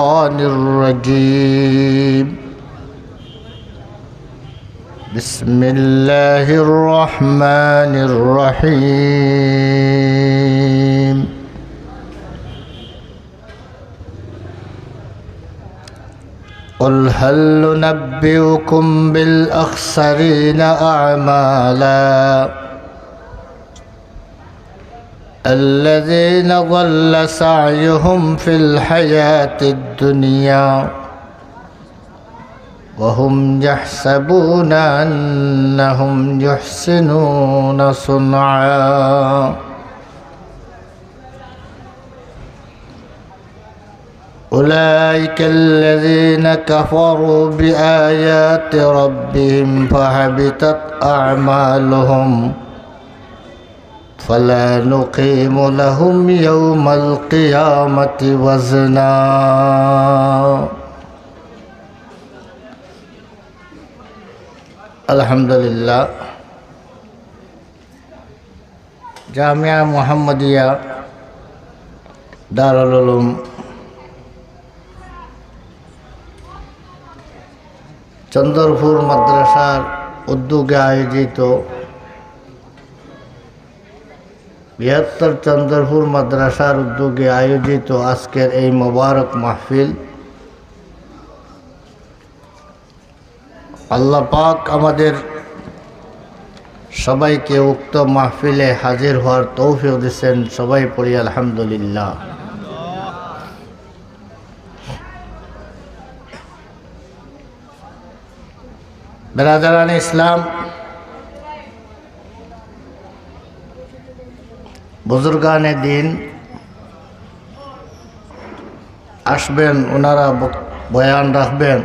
الشيطان الرجيم. بسم الله الرحمن الرحيم. قل هل ننبئكم بالأخسرين أعمالا؟ الذين ضل سعيهم في الحياة الدنيا وهم يحسبون أنهم يحسنون صنعا. أولئك الذين كفروا بآيات ربهم فحبطت أعمالهم. فلا نقيم لهم يوم القيامة وزنا আলহামদুলিল্লাহ জামিয়া মোহাম্মদিয়া দারুল উলুম চন্দরপুর মাদ্রাসার উদ্যোগে আয়োজিত বৃহত্তর চন্দ্রপুর মাদ্রাসার উদ্যোগে আয়োজিত আজকের এই মোবারক মাহফিল। আল্লাহ পাক আমাদের সবাইকে উক্ত মাহফিলে হাজির হওয়ার তৌফিক দিচ্ছেন সবাই পড়ি, আলহামদুলিল্লাহ। বেরাদারান ইসলাম বুজুর্গানে দিন আসবেন, ওনারা বয়ান রাখবেন।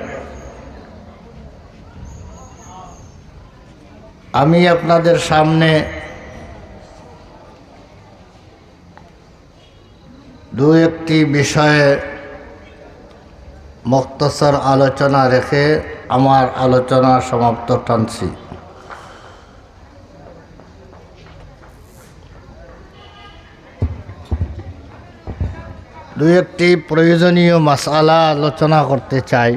আমি আপনাদের সামনে দু একটি বিষয়ে মুক্তসর আলোচনা রেখে আমার আলোচনা সমাপ্ত টানছি। দু একটি প্রয়োজনীয় মশালা আলোচনা করতে চাই।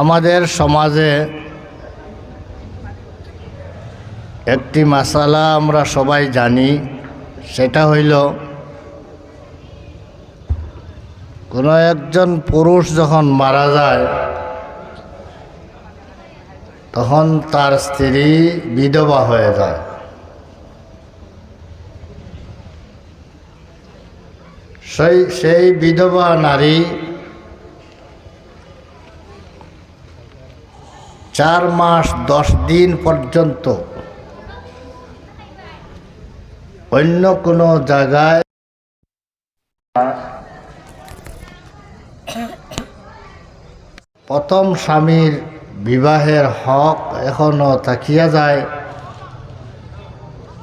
আমাদের সমাজে একটি মশালা আমরা সবাই জানি, সেটা হইল কোনো একজন পুরুষ যখন মারা যায় তখন তার স্ত্রী বিধবা হয়ে যায়। সেই সেই বিধবা নারী চার মাস দশ দিন পর্যন্ত অন্য কোনো জায়গায় প্রথম স্বামীর বিবাহের হক এখনও থাকিয়া যায়।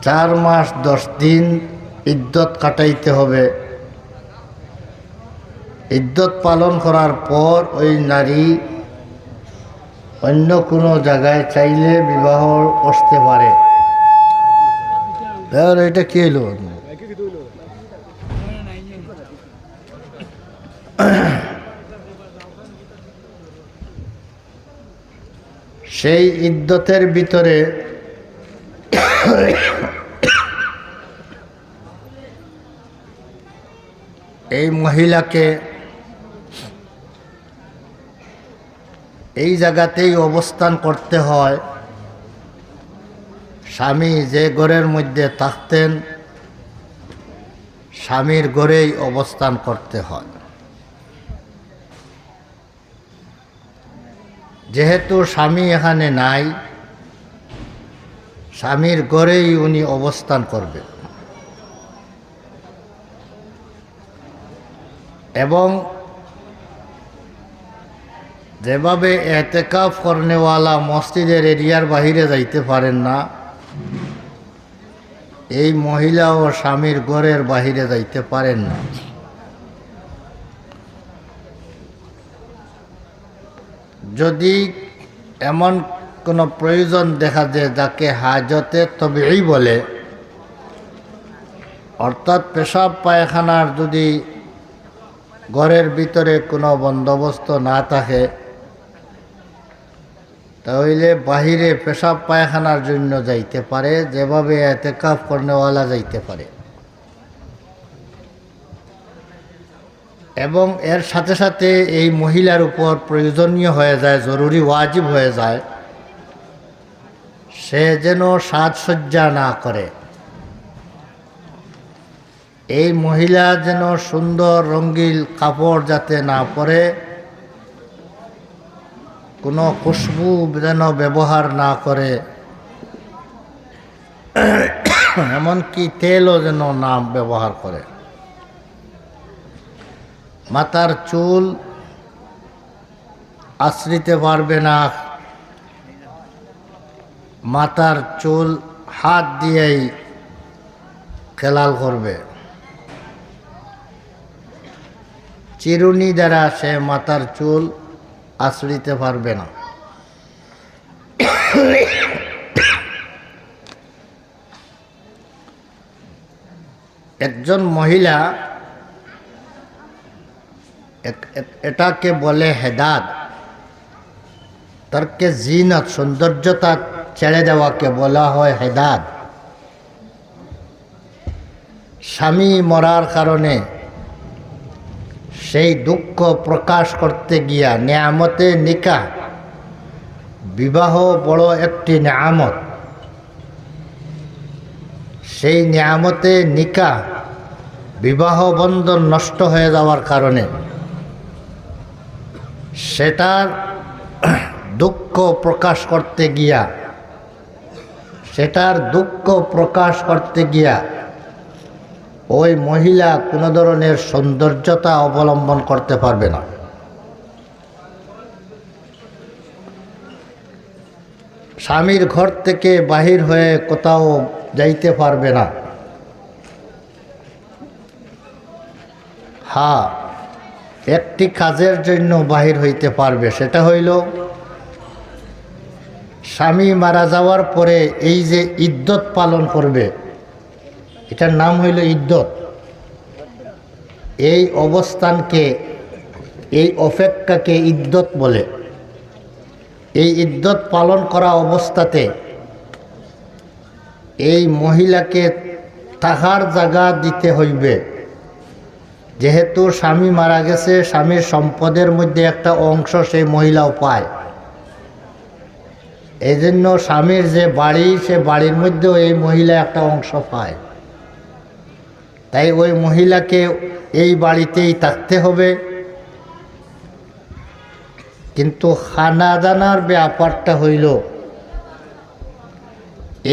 চার মাস দশ দিন ইদ্যত কাটাইতে হবে। ইদ্যত পালন করার পর ওই নারী অন্য কোনো জায়গায় চাইলে বিবাহ করতে পারে। আর এটা কি এলো? সেই ইদ্যতের ভিতরে এই মহিলাকে এই জায়গাতেই অবস্থান করতে হয়। স্বামী যে ঘরের মধ্যে থাকতেন, স্বামীর ঘরেই অবস্থান করতে হয়। যেহেতু স্বামী এখানে নাই, স্বামীর ঘরেই উনি অবস্থান করবে এবং যেভাবে এতেকাফ করনেওয়ালা মসজিদের এরিয়ার বাহিরে যাইতে পারেন না, এই মহিলা ও স্বামীর ঘরের বাহিরে যাইতে পারেন না। যদি এমন কোনো প্রয়োজন দেখা যায় যাকে হাজতে তবেই বলে, অর্থাৎ পেশাব পায়খানার যদি ঘরের ভিতরে কোনো বন্দোবস্ত না থাকে, তাহলে বাহিরে পেশাব পায়খানার জন্য যাইতে পারে, যেভাবে এতে কাপ কর্নেওয়ালা যাইতে পারে। এবং এর সাথে সাথে এই মহিলার উপর প্রয়োজনীয় হয়ে যায়, জরুরি ওয়াজিব হয়ে যায়, সে যেন সাজসজ্জা না করে। এই মহিলা যেন সুন্দর রঙ্গিল কাপড় যাতে না পরে, কোনো খুশবু যেন ব্যবহার না করে, এমনকি তেলও যেন না ব্যবহার করে। মাথার চুল আশ্রিতে পারবে না। মাথার চুল হাত দিয়েই খেলাল করবে। চিরুনি দ্বারা সে মাথার চুল আশ্রিতে পারবে না। একজন মহিলা এটাকে বলে হেদাদ। তর্কে জিনত, সৌন্দর্যতা ছেড়ে দেওয়াকে বলা হয় হেদাদ। স্বামী মরার কারণে সেই দুঃখ প্রকাশ করতে গিয়া নিয়ামতে নিকা বিবাহ বড় একটি নিয়ামত। সেই নিয়ামতে নিকা বিবাহ বন্ধন নষ্ট হয়ে যাওয়ার কারণে সেটার দুঃখ প্রকাশ করতে গিয়া, সেটার দুঃখ প্রকাশ করতে গিয়া ওই মহিলা কোনো ধরনের সৌন্দর্যতা অবলম্বন করতে পারবে না। স্বামীর ঘর থেকে বাহির হয়ে কোথাও যাইতে পারবে না। হ্যাঁ একটি কাজের জন্য বাহির হইতে পারবে। সেটা হইল, স্বামী মারা যাওয়ার পরে এই যে ইদ্যত পালন করবে, এটার নাম হইল ইদ্যত এই অবস্থানকে, এই অপেক্ষাকে ইদ্যত বলে। এই ইদ্যত পালন করা অবস্থাতে এই মহিলাকে তাহার জায়গা দিতে হইবে। যেহেতু স্বামী মারা গেছে, স্বামীর সম্পদের মধ্যে একটা অংশ সেই মহিলাও পায়। এই জন্য স্বামীর যে বাড়ি, সে বাড়ির মধ্যেও এই মহিলা একটা অংশ পায়। তাই ওই মহিলাকে এই বাড়িতেই থাকতে হবে। কিন্তু খানা দানার ব্যাপারটা হইল,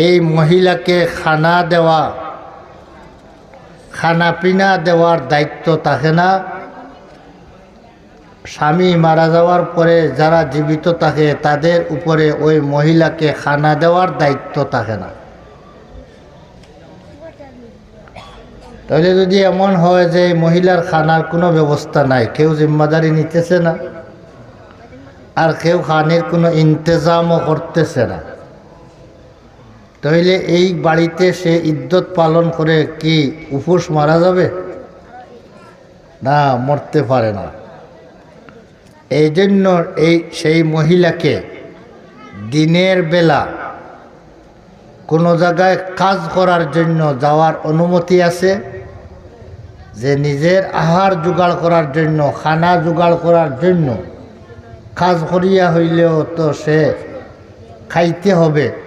এই মহিলাকে খানা দেওয়া খানা পিনা দেওয়ার দায়িত্ব থাকে না। স্বামী মারা যাওয়ার পরে যারা জীবিত থাকে, তাদের উপরে ওই মহিলাকে খানা দেওয়ার দায়িত্ব থাকে না। তাহলে যদি এমন হয় যে মহিলার খানার কোনো ব্যবস্থা নাই, কেউ জিম্মাদারি নিতেছে না, আর কেউ খানের কোনো ইন্তজামও করতেছে না। তাহলে এই বাড়িতে সে ইদ্যত পালন করে কি উপোস মারা যাবে? না, মরতে পারে না। এই জন্য এই সেই মহিলাকে দিনের বেলা কোনো জায়গায় কাজ করার জন্য যাওয়ার অনুমতি আছে? যে নিজের আহার জোগাড় করার জন্য, খানা জোগাড় করার জন্য কাজ করিয়া হইলেও তো সে খাইতে হবে।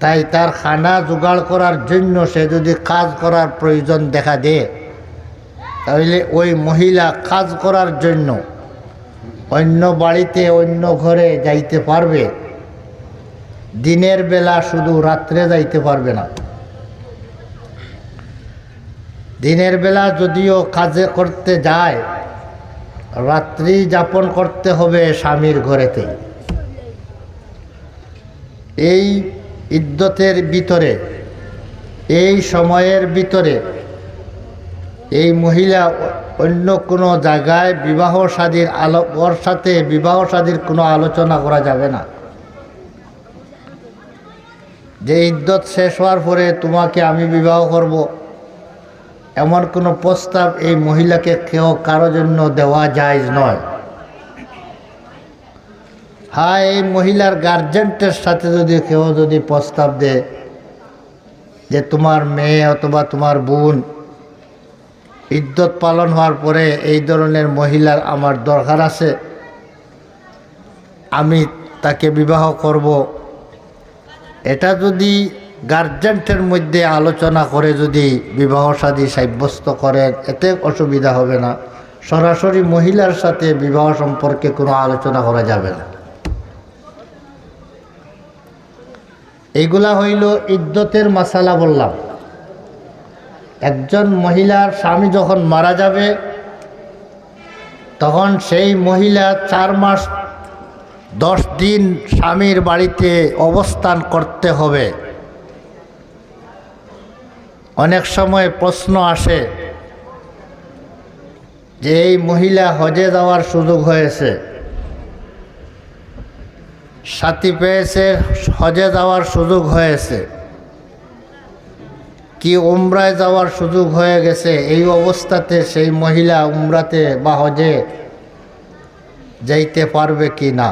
তাই তার খানা জোগাড় করার জন্য সে যদি কাজ করার প্রয়োজন দেখা দেয়, তাহলে ওই মহিলা কাজ করার জন্য অন্য বাড়িতে, অন্য ঘরে যাইতে পারবে। দিনের বেলা শুধু রাত্রে যাইতে পারবে না। দিনের বেলা যদিও কাজে করতে যায়, রাত্রি যাপন করতে হবে স্বামীর ঘরেতে। এই ইদ্যতের ভিতরে, এই সময়ের ভিতরে, এই মহিলা অন্য কোনো জায়গায় বিবাহ সাদীর আলো, ওর সাথে বিবাহ সাদীর কোনো আলোচনা করা যাবে না। যে ইদ্যত শেষ হওয়ার পরে তোমাকে আমি বিবাহ করব, এমন কোনো প্রস্তাব এই মহিলাকে কেউ কারও জন্য দেওয়া যায় নয়। হ্যাঁ মহিলার গার্জেন্টের সাথে যদি কেউ যদি প্রস্তাব দেয় যে তোমার মেয়ে অথবা তোমার বোন ইদ্যত পালন হওয়ার পরে এই ধরনের মহিলার আমার দরকার আছে, আমি তাকে বিবাহ করব। এটা যদি গার্জেন্টের মধ্যে আলোচনা করে যদি বিবাহ সাদী সাব্যস্ত করেন এতে অসুবিধা হবে না। সরাসরি মহিলার সাথে বিবাহ সম্পর্কে কোনো আলোচনা করা যাবে না। এইগুলা হইল ইদ্যতের মশালা বললাম। একজন মহিলার স্বামী যখন মারা যাবে, তখন সেই মহিলা চার মাস দশ দিন স্বামীর বাড়িতে অবস্থান করতে হবে। অনেক সময় প্রশ্ন আসে যে এই মহিলা হজে যাওয়ার সুযোগ হয়েছে। সাথী পেয়েছে, হজে যাওয়ার সুযোগ হয়েছে। কি উমরায় যাওয়ার সুযোগ হয়ে গেছে, এই অবস্থাতে সেই মহিলা উমরাতে বা হজে যাইতে পারবে কি না?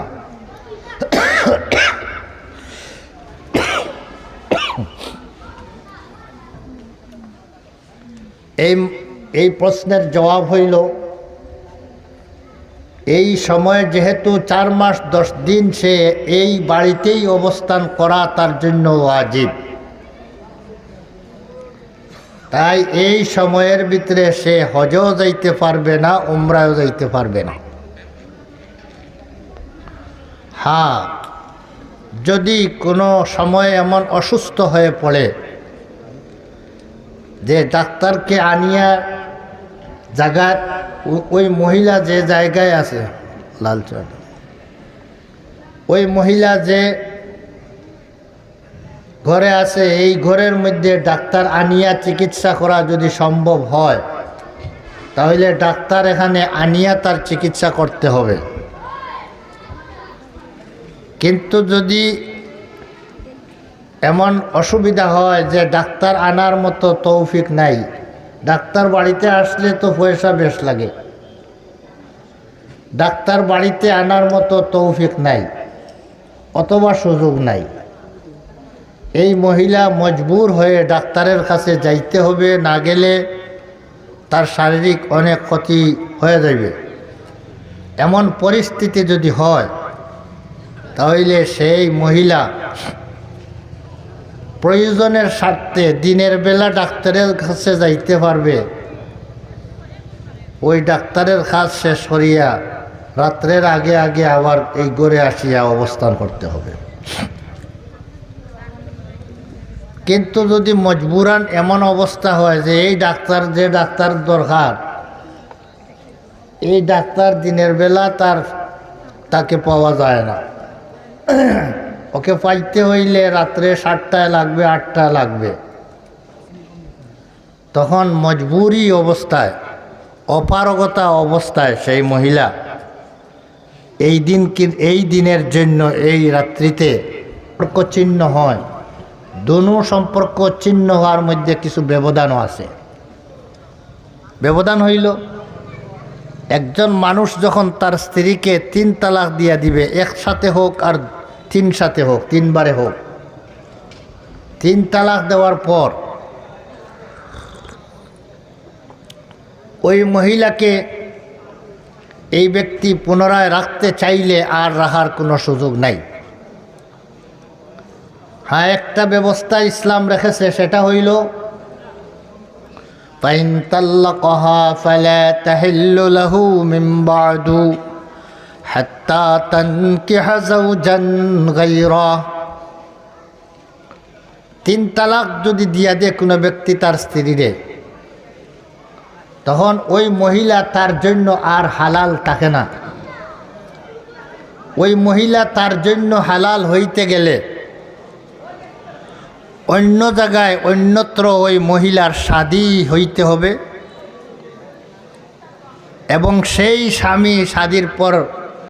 এই এই প্রশ্নের জবাব হইল এই সময়ে যেহেতু চার মাস দশ দিন সে এই বাড়িতেই অবস্থান করা তার জন্য ওয়াজিব। তাই এই সময়ের ভিতরে সে হজও যাইতে পারবে না উমরাও যাইতে পারবে না। হ্যাঁ যদি কোনো সময় এমন অসুস্থ হয়ে পড়ে যে ডাক্তারকে আনিয়া জায়গা ওই মহিলা যে জায়গায় আছে, লাল লালচর ওই মহিলা যে ঘরে আছে, এই ঘরের মধ্যে ডাক্তার আনিয়া চিকিৎসা করা যদি সম্ভব হয়, তাহলে ডাক্তার এখানে আনিয়া তার চিকিৎসা করতে হবে। কিন্তু যদি এমন অসুবিধা হয় যে ডাক্তার আনার মতো তৌফিক নাই ডাক্তার বাড়িতে আসলে তো পয়সা বেশ লাগে। ডাক্তার বাড়িতে আনার মতো তৌফিক নাই, অথবা সুযোগ নাই। এই মহিলা মজবুর হয়ে ডাক্তারের কাছে যাইতে হবে, না গেলে তার শারীরিক অনেক ক্ষতি হয়ে যাবে এমন পরিস্থিতি যদি হয়, তাহলে সেই মহিলা প্রয়োজনের স্বার্থে দিনের বেলা ডাক্তারের কাছে যাইতে পারবে। ওই ডাক্তারের কাজ শেষ করিয়া রাত্রের আগে আগে আবার এই গড়ে আসিয়া অবস্থান করতে হবে। কিন্তু যদি মজবুরান এমন অবস্থা হয় যে এই ডাক্তার, যে ডাক্তার দরকার, এই ডাক্তার দিনের বেলা তার, তাকে পাওয়া যায় না। ওকে পাইতে হইলে রাত্রে সাতটায় লাগবে, আটটায় লাগবে। তখন মজবুরি অবস্থায়, অপারগতা অবস্থায় সেই মহিলা এই দিন এই দিনের জন্য এই রাত্রিতে সম্পর্ক চিহ্ন হয়। দোনো সম্পর্ক চিহ্ন হওয়ার মধ্যে কিছু ব্যবধানও আছে। ব্যবধান হইল, একজন মানুষ যখন তার স্ত্রীকে তিন তালাক দিয়া দিবে, একসাথে হোক আর তিন সাথে হোক তিনবারে হোক তিন তালাক দেওয়ার পর ওই মহিলাকে এই ব্যক্তি পুনরায় রাখতে চাইলে আর রাখার কোনো সুযোগ নাই হ্যাঁ একটা ব্যবস্থা ইসলাম রেখেছে সেটা হইল فإن طلقها فلا تحل له من بعد حتى تنكح زوجا غيره তিন তালাক যদি দিয়া দে কোনো ব্যক্তি তার স্ত্রীরে তখন ওই মহিলা তার জন্য আর হালাল থাকে না ওই মহিলা তার জন্য হালাল হইতে গেলে অন্য জায়গায় অন্যত্র ওই মহিলার স্বাদী হইতে হবে এবং সেই স্বামী স্বাদীর পর